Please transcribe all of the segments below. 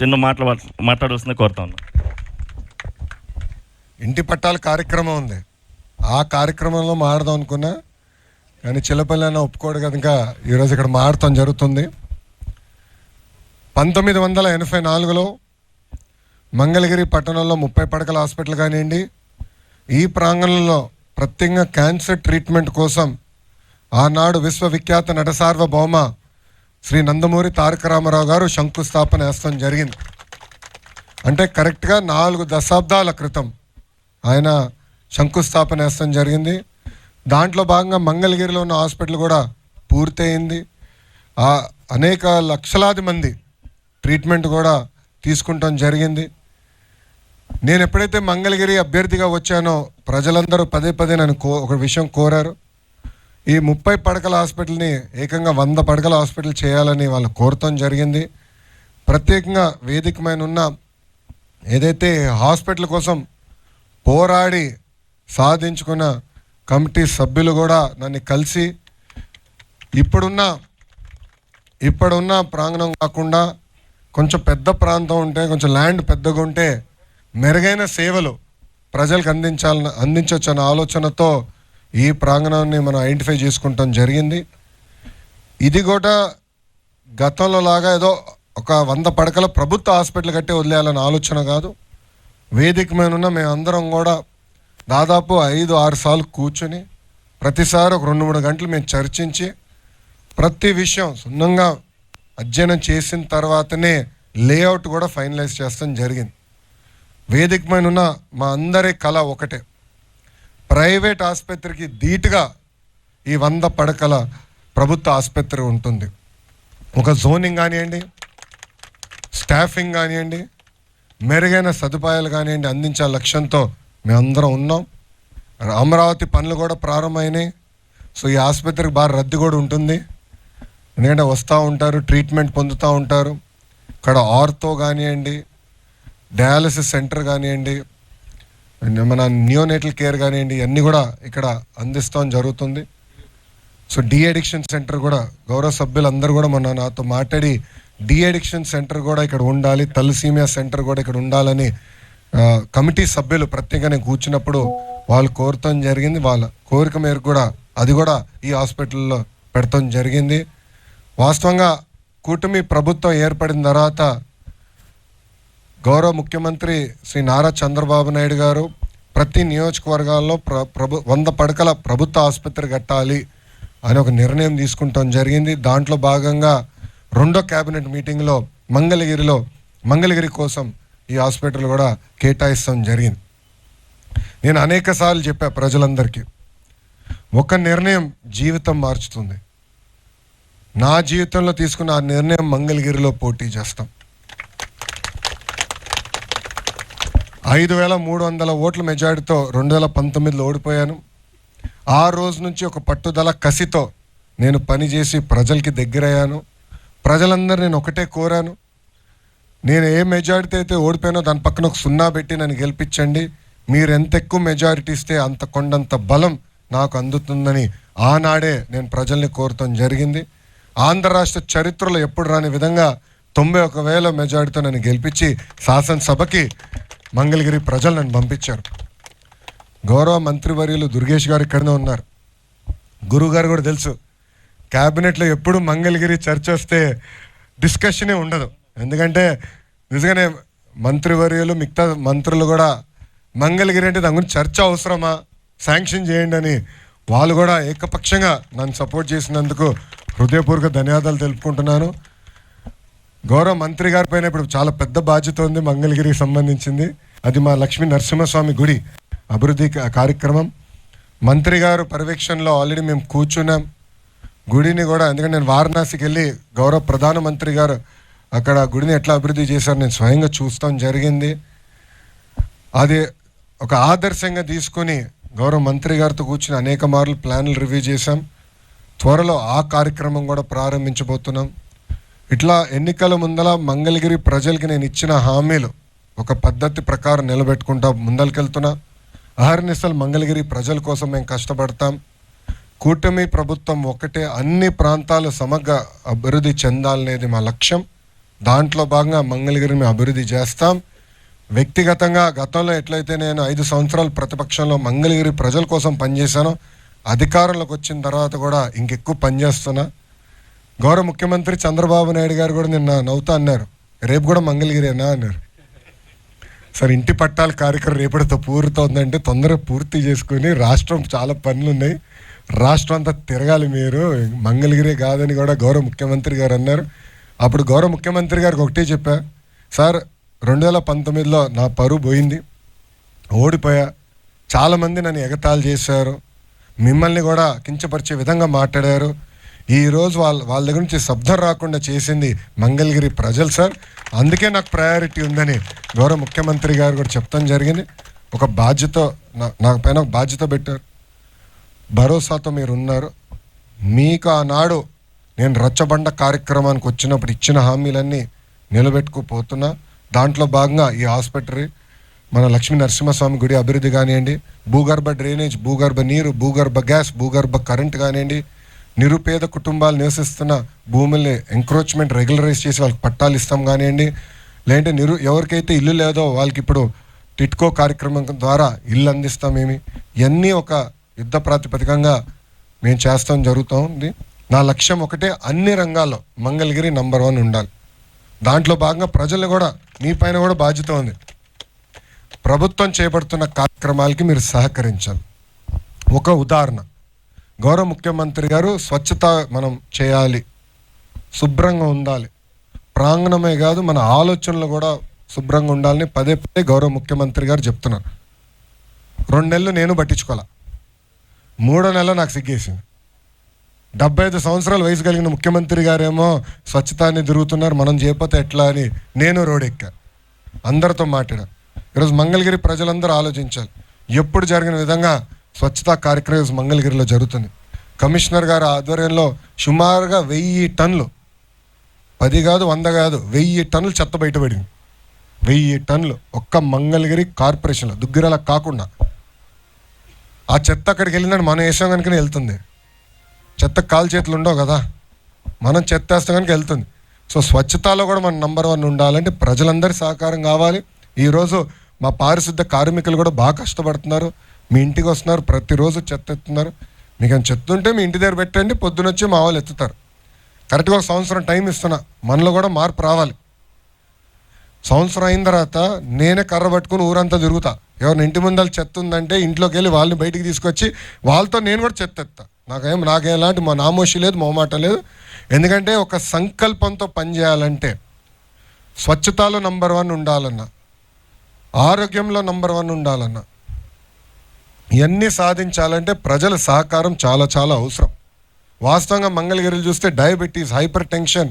చిన్న మాటలు మాట్లాడవలసింది కోరుతా ఉన్నాను ఇంటి పట్టాల కార్యక్రమం ఉంది. ఆ కార్యక్రమంలో మాడదాం అనుకున్నా కానీ చిల్లపల్లి అన్న ఒప్పుకోడు కనుక ఈరోజు ఇక్కడ మాడటం జరుగుతుంది. పంతొమ్మిది వందల ఎనభై నాలుగులో మంగళగిరి పట్టణంలో ముప్పై పడకల హాస్పిటల్ కానివ్వండి ఈ ప్రాంగణంలో ప్రత్యేకంగా క్యాన్సర్ ట్రీట్మెంట్ కోసం ఆనాడు విశ్వవిఖ్యాత నట సార్వభౌమ శ్రీ నందమూరి తారక రామారావు గారు శంకుస్థాపన వేస్తాం జరిగింది. అంటే కరెక్ట్గా నాలుగు దశాబ్దాల క్రితం ఆయన శంకుస్థాపన వేస్తాం జరిగింది. దాంట్లో భాగంగా మంగళగిరిలో ఉన్న హాస్పిటల్ కూడా పూర్తయింది. ఆ అనేక లక్షలాది మంది ట్రీట్మెంట్ కూడా తీసుకుంటాం జరిగింది. నేను ఎప్పుడైతే మంగళగిరి అభ్యర్థిగా వచ్చానో ప్రజలందరూ పదే పదే నన్ను కో ఒక విషయం కోరారు. ఈ ముప్పై పడకల హాస్పిటల్ని ఏకంగా వంద పడకల హాస్పిటల్ చేయాలని వాళ్ళు కోరటం జరిగింది. ప్రత్యేకంగా వేదికమైన ఉన్న ఏదైతే హాస్పిటల్ కోసం పోరాడి సాధించుకున్న కమిటీ సభ్యులు కూడా నన్ను కలిసి ఇప్పుడున్న ఇప్పుడున్న ప్రాంగణం కాకుండా కొంచెం పెద్ద ప్రాంతం ఉంటే కొంచెం ల్యాండ్ పెద్దగా ఉంటే మెరుగైన సేవలు ప్రజలకు అందించాలని అందించవచ్చు అన్న ఆలోచనతో ఈ ప్రాంగణాన్ని మనం ఐడెంటిఫై చేసుకుంటాం జరిగింది. ఇది కూడా గతంలో లాగా ఏదో ఒక వంద పడకల ప్రభుత్వ హాస్పిటల్ కట్టి వదిలేయాలనే ఆలోచన కాదు. వేదిక మీద ఉన్న మేమందరం కూడా దాదాపు ఐదు ఆరు సార్లు కూర్చొని ప్రతిసారి ఒక రెండు మూడు గంటలు మేము చర్చించి ప్రతి విషయం సున్నంగా అధ్యయనం చేసిన తర్వాతనే లేఅవుట్ కూడా ఫైనలైజ్ చేస్తాం జరిగింది. వేదిక మీద ఉన్న మా అందరి కళ ఒకటే. ప్రైవేట్ ఆసుపత్రికి ధీటుగా ఈ వంద పడకల ప్రభుత్వ ఆసుపత్రి ఉంటుంది. ఒక జోనింగ్ కానివ్వండి స్టాఫింగ్ కానివ్వండి మెరుగైన సదుపాయాలు కానివ్వండి అందించే లక్ష్యంతో మేమందరం ఉన్నాం. అమరావతి పనులు కూడా ప్రారంభమైనాయి. సో ఈ ఆసుపత్రికి బాగా రద్దీ కూడా ఉంటుంది. ఎందుకంటే వస్తూ ఉంటారు ట్రీట్మెంట్ పొందుతూ ఉంటారు. ఇక్కడ ఆర్తో కానివ్వండి డయాలసిస్ సెంటర్ కానివ్వండి మన నియోనేటల్ కేర్ కానివ్వండి అన్నీ కూడా ఇక్కడ అందిస్తాం జరుగుతుంది. సో డి అడిక్షన్ సెంటర్ కూడా గౌరవ సభ్యులందరూ కూడా మొన్న నాతో మాట్లాడి డి అడిక్షన్ సెంటర్ కూడా ఇక్కడ ఉండాలి తలసీమియా సెంటర్ కూడా ఇక్కడ ఉండాలని కమిటీ సభ్యులు ప్రత్యేకంగా కూర్చున్నప్పుడు వాళ్ళు కోరటం జరిగింది. వాళ్ళ కోరిక మేరకు కూడా అది కూడా ఈ హాస్పిటల్లో పెడతాం జరిగింది. వాస్తవంగా కూటమి ప్రభుత్వం ఏర్పడిన తర్వాత గౌరవ ముఖ్యమంత్రి శ్రీ నారా చంద్రబాబు నాయుడు గారు ప్రతి నియోజకవర్గాల్లో ప్ర ప్రభు వంద పడకల ప్రభుత్వ ఆసుపత్రి కట్టాలి అని ఒక నిర్ణయం తీసుకుంటాం జరిగింది. దాంట్లో భాగంగా రెండో కేబినెట్ మీటింగ్లో మంగళగిరిలో మంగళగిరి కోసం ఈ హాస్పిటల్ కూడా కేటాయిస్తాం జరిగింది. నేను అనేక సార్లు చెప్పా ప్రజలందరికీ ఒక నిర్ణయం జీవితం మార్చుతుంది. నా జీవితంలో తీసుకున్న ఆ నిర్ణయం మంగళగిరిలో పోటీ చేస్తాం. ఐదు వేల మూడు వందల ఓట్ల మెజారిటీతో రెండు వేల పంతొమ్మిదిలో ఓడిపోయాను. ఆ రోజు నుంచి ఒక పట్టుదల కసితో నేను పనిచేసి ప్రజలకి దగ్గరయ్యాను. ప్రజలందరూ నేను ఒకటే కోరాను. నేను ఏ మెజారిటీ అయితే ఓడిపోయానో దాని పక్కన ఒక సున్నా పెట్టి నన్ను గెలిపించండి. మీరు ఎంత ఎక్కువ మెజారిటీ ఇస్తే అంత కొండంత బలం నాకు అందుతుందని ఆనాడే నేను ప్రజల్ని కోరటం జరిగింది. ఆంధ్ర రాష్ట్ర చరిత్రలో ఎప్పుడు రాని విధంగా తొంభై ఒక వేల మెజారిటీతో నన్ను గెలిపించి శాసనసభకి మంగళగిరి ప్రజలు నన్ను పంపించారు. గౌరవ మంత్రివర్యులు దుర్గేష్ గారు ఇక్కడనే ఉన్నారు. గురువు గారు కూడా తెలుసు క్యాబినెట్లో ఎప్పుడు మంగళగిరి చర్చ వస్తే డిస్కషనే ఉండదు. ఎందుకంటే నిజంగానే మంత్రివర్యులు మిగతా మంత్రులు కూడా మంగళగిరి అంటే దాని గురించి చర్చ అవసరమా? శాంక్షన్ చేయండి అని వాళ్ళు కూడా ఏకపక్షంగా నన్ను సపోర్ట్ చేసినందుకు హృదయపూర్వక ధన్యవాదాలు తెలుపుకుంటున్నాను. గౌరవ మంత్రి గారి పైన ఇప్పుడు చాలా పెద్ద బాధ్యత ఉంది మంగళగిరికి సంబంధించింది. అది మా లక్ష్మీ నరసింహస్వామి గుడి. అభివృద్ధి కార్యక్రమం. మంత్రి గారు పర్యవేక్షణలో ఆల్రెడీ మేము కూర్చున్నాం. గుడిని కూడా ఎందుకంటే నేను వారణాసికి వెళ్ళి గౌరవ ప్రధానమంత్రి గారు అక్కడ గుడిని ఎట్లా అభివృద్ధి చేశారు నేను స్వయంగా చూస్తాం జరిగింది. అది ఒక ఆదర్శంగా తీసుకొని గౌరవ మంత్రి గారితో కూర్చుని అనేక మార్లు ప్లాన్లు రివ్యూ చేశాం. త్వరలో ఆ కార్యక్రమం కూడా ప్రారంభించబోతున్నాం. ఇట్లా ఎన్నికల ముందల మంగళగిరి ప్రజలకి నేను ఇచ్చిన హామీలు ఒక పద్ధతి ప్రకారం నిలబెట్టుకుంటా ముందరికెళ్తున్నా అహర్నిశలు మంగళగిరి ప్రజల కోసం మేము కష్టపడతాం. కూటమి ప్రభుత్వం ఒకటే అన్ని ప్రాంతాలు సమగ్ర అభివృద్ధి చెందాలనేది మా లక్ష్యం. దాంట్లో భాగంగా మంగళగిరిని అభివృద్ధి చేస్తాం. వ్యక్తిగతంగా గతంలో ఎట్లయితే నేను ఐదు సంవత్సరాలు ప్రతిపక్షంలో మంగళగిరి ప్రజల కోసం పనిచేశానో అధికారంలోకి వచ్చిన తర్వాత కూడా ఇంకెక్కువ పనిచేస్తున్నా. గౌరవ ముఖ్యమంత్రి చంద్రబాబు నాయుడు గారు కూడా నిన్న నవ్వుతా అన్నారు. రేపు కూడా మంగళగిరేనా అన్నారు. సార్ ఇంటి పట్టాల కార్యక్రమం రేపటితో పూర్తవుతుందంటే తొందరగా పూర్తి చేసుకుని రాష్ట్రం చాలా పనులు ఉన్నాయి రాష్ట్రం అంతా తిరగాలి మీరు. మంగళగిరి కాదని కూడా గౌరవ ముఖ్యమంత్రి గారు అన్నారు. అప్పుడు గౌరవ ముఖ్యమంత్రి గారికి ఒకటే చెప్పా. సార్ రెండు వేల పంతొమ్మిదిలో నా పరువు పోయింది. ఓడిపోయా. చాలామంది నన్ను ఎగతాళి చేశారు. మిమ్మల్ని కూడా కించపరిచే విధంగా మాట్లాడారు. ఈరోజు వాళ్ళ వాళ్ళ దగ్గర నుంచి శబ్దం రాకుండా చేసింది మంగళగిరి ప్రజలు సార్. అందుకే నాకు ప్రయారిటీ ఉందని గౌరవ ముఖ్యమంత్రి గారు కూడా చెప్తాం జరిగింది. ఒక బాధ్యత నా నాకు పైన ఒక బాధ్యత పెట్టారు. భరోసాతో మీరు ఉన్నారు. మీకు ఆనాడు నేను రచ్చబండ కార్యక్రమానికి వచ్చినప్పుడు ఇచ్చిన హామీలన్నీ నిలబెట్టుకుపోతున్నా. దాంట్లో భాగంగా ఈ హాస్పిటల్ మన లక్ష్మీ నరసింహస్వామి గుడి అభివృద్ధి కానివ్వండి భూగర్భ డ్రైనేజ్ భూగర్భ నీరు భూగర్భ గ్యాస్ భూగర్భ కరెంట్ కానివ్వండి నిరుపేద కుటుంబాలు నివసిస్తున్న భూముల్ని ఎంక్రోచ్మెంట్ రెగ్యులరైజ్ చేసి వాళ్ళకి పట్టాలు ఇస్తాం కానివ్వండి లేదంటే నిరు ఎవరికైతే ఇల్లు లేదో వాళ్ళకి ఇప్పుడు టిట్కో కార్యక్రమం ద్వారా ఇల్లు అందిస్తామేమి ఇవన్నీ ఒక యుద్ధ ప్రాతిపదికంగా మేము చేస్తాం జరుగుతుంది నా లక్ష్యం ఒకటే అన్ని రంగాల్లో మంగళగిరి నంబర్ వన్ ఉండాలి. దాంట్లో భాగంగా ప్రజలు కూడా మీ పైన కూడా బాధ్యత ఉంది. ప్రభుత్వం చేపడుతున్న కార్యక్రమాలకి మీరు సహకరించాలి. ఒక ఉదాహరణ. గౌరవ ముఖ్యమంత్రి గారు స్వచ్ఛత మనం చేయాలి. శుభ్రంగా ఉండాలి. ప్రాంగణమే కాదు మన ఆలోచనలు కూడా శుభ్రంగా ఉండాలని పదే పదే గౌరవ ముఖ్యమంత్రి గారు చెప్తున్నారు. రెండు నెలలు నేను పట్టించుకోవాలా? మూడో నెల నాకు సిగ్గేసింది. డెబ్బై ఐదు సంవత్సరాల వయసు కలిగిన ముఖ్యమంత్రి గారేమో స్వచ్ఛతాన్ని తిరుగుతున్నారు మనం చేయకపోతే ఎట్లా అని నేను రోడెక్కా. అందరితో మాట్లాడా. ఈరోజు మంగళగిరి ప్రజలందరూ ఆలోచించాలి. ఎప్పుడు జరిగిన విధంగా స్వచ్ఛతా కార్యక్రమం మంగళగిరిలో జరుగుతుంది. కమిషనర్ గారి ఆధ్వర్యంలో సుమారుగా వెయ్యి టన్నులు పది కాదు వంద కాదు వెయ్యి టన్నులు చెత్త బయటపడింది వెయ్యి టన్నులు ఒక్క మంగళగిరి కార్పొరేషన్లో దుగ్గిరాల కాకుండా. ఆ చెత్త అక్కడికి వెళ్ళిందని మనం వేసాం కనుకనే వెళ్తుంది. చెత్త కాలు చేతులు ఉండవు కదా. మనం చెత్త వేస్తాం కనుక వెళ్తుంది. సో స్వచ్ఛతలో కూడా మనం నంబర్ వన్ ఉండాలంటే ప్రజలందరి సహకారం కావాలి. ఈరోజు మా పారిశుద్ధ కార్మికులు కూడా బాగా కష్టపడుతున్నారు. మీ ఇంటికి వస్తున్నారు ప్రతిరోజు చెత్త ఎత్తున్నారు. మీకు ఏమైనా చెత్త ఉంటే మీ ఇంటి దగ్గర పెట్టండి పొద్దునొచ్చి మా వాళ్ళు ఎత్తుతారు. కరెక్ట్గా ఒక సంవత్సరం టైం ఇస్తున్నా మనలో కూడా మార్పు రావాలి. సంవత్సరం అయిన తర్వాత నేనే కర్ర పట్టుకుని ఊరంతా తిరుగుతా. ఎవరిని ఇంటి ముందర చెత్త ఉందంటే ఇంట్లోకి వెళ్ళి వాళ్ళని బయటికి తీసుకొచ్చి వాళ్ళతో నేను కూడా చెత్త ఎత్తా. నాకేం నాకేం ఎలాంటి మా నామోషి లేదు మొహమాట లేదు. ఎందుకంటే ఒక సంకల్పంతో పనిచేయాలంటే స్వచ్ఛతలో నంబర్ వన్ ఉండాలన్నా ఆరోగ్యంలో నంబర్ వన్ ఉండాలన్నా ఇవన్నీ సాధించాలంటే ప్రజల సహకారం చాలా చాలా అవసరం. వాస్తవంగా మంగళగిరిలు చూస్తే డయాబెటీస్ హైపర్ టెన్షన్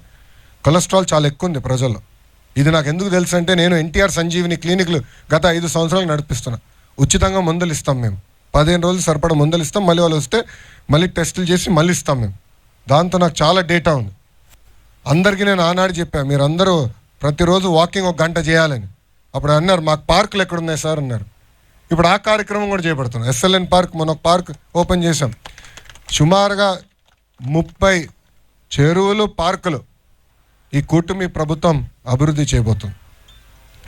కొలెస్ట్రాల్ చాలా ఎక్కువ ఉంది ప్రజల్లో. ఇది నాకు ఎందుకు తెలుసు అంటే నేను ఎన్టీఆర్ సంజీవిని క్లినిక్లు గత ఐదు సంవత్సరాలు నడిపిస్తున్నా. ఉచితంగా మందులు ఇస్తాం మేము. పదిహేను రోజులు సరిపడా మందులు ఇస్తాం. మళ్ళీ వాళ్ళు వస్తే మళ్ళీ టెస్టులు చేసి మళ్ళీ ఇస్తాం మేము. దాంతో నాకు చాలా డేటా ఉంది. అందరికీ నేను ఆనాడు చెప్పాను మీరందరూ ప్రతిరోజు వాకింగ్ ఒక గంట చేయాలని. అప్పుడు అన్నారు మాకు పార్కులు ఎక్కడున్నాయి సార్? అన్నారు. ఇప్పుడు ఆ కార్యక్రమం కూడా చేపడుతున్నాం. ఎస్ఎల్ఎన్ పార్క్ మన ఒక పార్క్ ఓపెన్ చేసాం సుమారుగా ముప్పై చెరువులు పార్కులు ఈ కూటమి ప్రభుత్వం అభివృద్ధి చేయబోతుంది.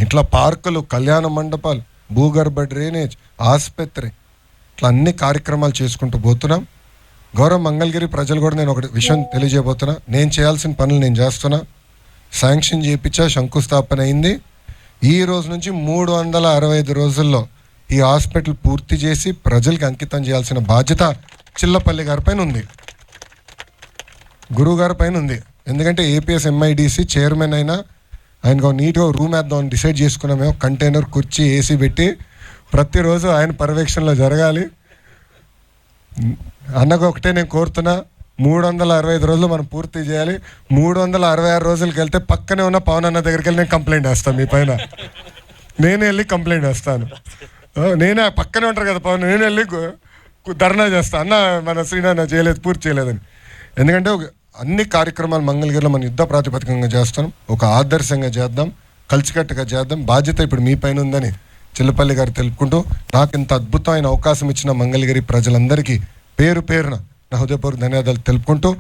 ఇట్లా పార్కులు కళ్యాణ మండపాలు భూగర్భ డ్రైనేజ్ ఆసుపత్రి ఇట్లా అన్ని కార్యక్రమాలు చేసుకుంటూ పోతున్నాం. గౌరవ మంగళగిరి ప్రజలు కూడా నేను ఒకటి విషయం తెలియజేయబోతున్నా. నేను చేయాల్సిన పనులు నేను చేస్తున్నా. శాంక్షన్ చేయించా శంకుస్థాపన అయింది. ఈ రోజు నుంచి మూడు వందల అరవై ఐదు రోజుల్లో ఈ హాస్పిటల్ పూర్తి చేసి ప్రజలకు అంకితం చేయాల్సిన బాధ్యత చిల్లపల్లి గారి పైన ఉంది. గురువు గారి పైన ఉంది. ఎందుకంటే ఏపీఎస్ ఎంఐడిసి చైర్మన్ అయినా ఆయనకు నీట్గా రూమ్ వేద్దాం డిసైడ్ చేసుకున్నాం మేము కంటైనర్ కుర్చీ ఏసీ పెట్టి ప్రతిరోజు ఆయన పర్యవేక్షణలో జరగాలి. అన్నకు ఒకటే నేను కోరుతున్నా మూడు వందల అరవై ఐదు రోజులు మనం పూర్తి చేయాలి. మూడు వందల అరవై ఆరు రోజులకి వెళ్తే పక్కనే ఉన్న పవన్ అన్న దగ్గరికి వెళ్ళి నేను కంప్లైంట్ వేస్తాను మీ పైన. నేనే వెళ్ళి కంప్లైంట్ వేస్తాను. నేనే పక్కనే ఉంటారు కదా పవన్. నేను వెళ్ళి ధర్నా చేస్తాను అన్న మన శ్రీనాన్న చేయలేదు పూర్తి చేయలేదని. ఎందుకంటే ఒక- అన్ని కార్యక్రమాలు మంగళగిరిలో మన యుద్ధ ప్రాతిపదికంగా చేస్తాం. ఒక ఆదర్శంగా చేద్దాం. కలిసికట్టుగా చేద్దాం. బాధ్యత ఇప్పుడు మీ పైన ఉందని చిల్లపల్లి గారు తెలుపుకుంటూ నాకు ఇంత అద్భుతమైన అవకాశం ఇచ్చిన మంగళగిరి ప్రజలందరికీ పేరు పేరున నా హృదయపూర్వక ధన్యవాదాలు తెలుపుకుంటూ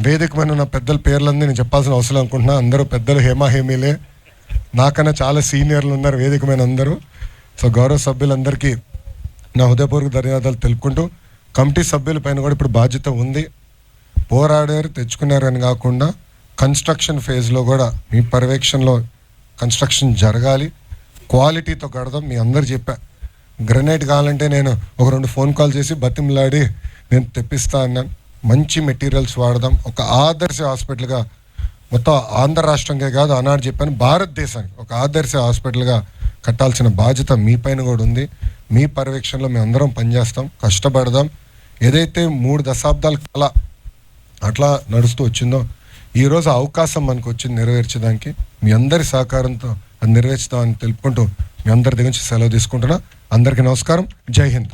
వేదిక మీద ఉన్న పెద్దల పేర్లన్నీ నేను చెప్పాల్సిన అవసరం అనుకుంటున్నా. అందరూ పెద్దలు హేమా హేమీలే నాకన్నా చాలా సీనియర్లు ఉన్నారు వేదిక మీద అందరూ. సో గౌరవ సభ్యులందరికీ నా హృదయపూర్వక ధన్యవాదాలు తెలుపుకుంటూ కమిటీ సభ్యుల పైన కూడా ఇప్పుడు బాధ్యత ఉంది. పోరాడారు తెచ్చుకున్నారు అని కాకుండా కన్స్ట్రక్షన్ ఫేజ్లో కూడా మీ పర్యవేక్షణలో కన్స్ట్రక్షన్ జరగాలి. క్వాలిటీతో కడదాం మీ అందరు చెప్పా. గ్రనైట్ కావాలంటే నేను ఒక రెండు ఫోన్ కాల్ చేసి బతిమలాడి నేను తెప్పిస్తా అన్నాను మంచి మెటీరియల్స్ వాడదాం. ఒక ఆదర్శ హాస్పిటల్గా మొత్తం ఆంధ్ర రాష్ట్రంగా కాదు ఆనాడు చెప్పాను భారతదేశానికి. ఒక ఆదర్శ హాస్పిటల్గా కట్టాల్సిన బాధ్యత మీ పైన కూడా ఉంది. మీ పర్యవేక్షణలో మేము అందరం పనిచేస్తాం కష్టపడదాం. ఏదైతే మూడు దశాబ్దాల కళ అట్లా నడుస్తూ వచ్చిందో ఈరోజు అవకాశం మనకు వచ్చింది నెరవేర్చడానికి మీ అందరి సహకారంతో అది నెరవేర్చుదామని తెలుపుకుంటూ మీ అందరి దగ్గర నుంచి సెలవు తీసుకుంటున్నా. అందరికీ నమస్కారం. జై హింద్.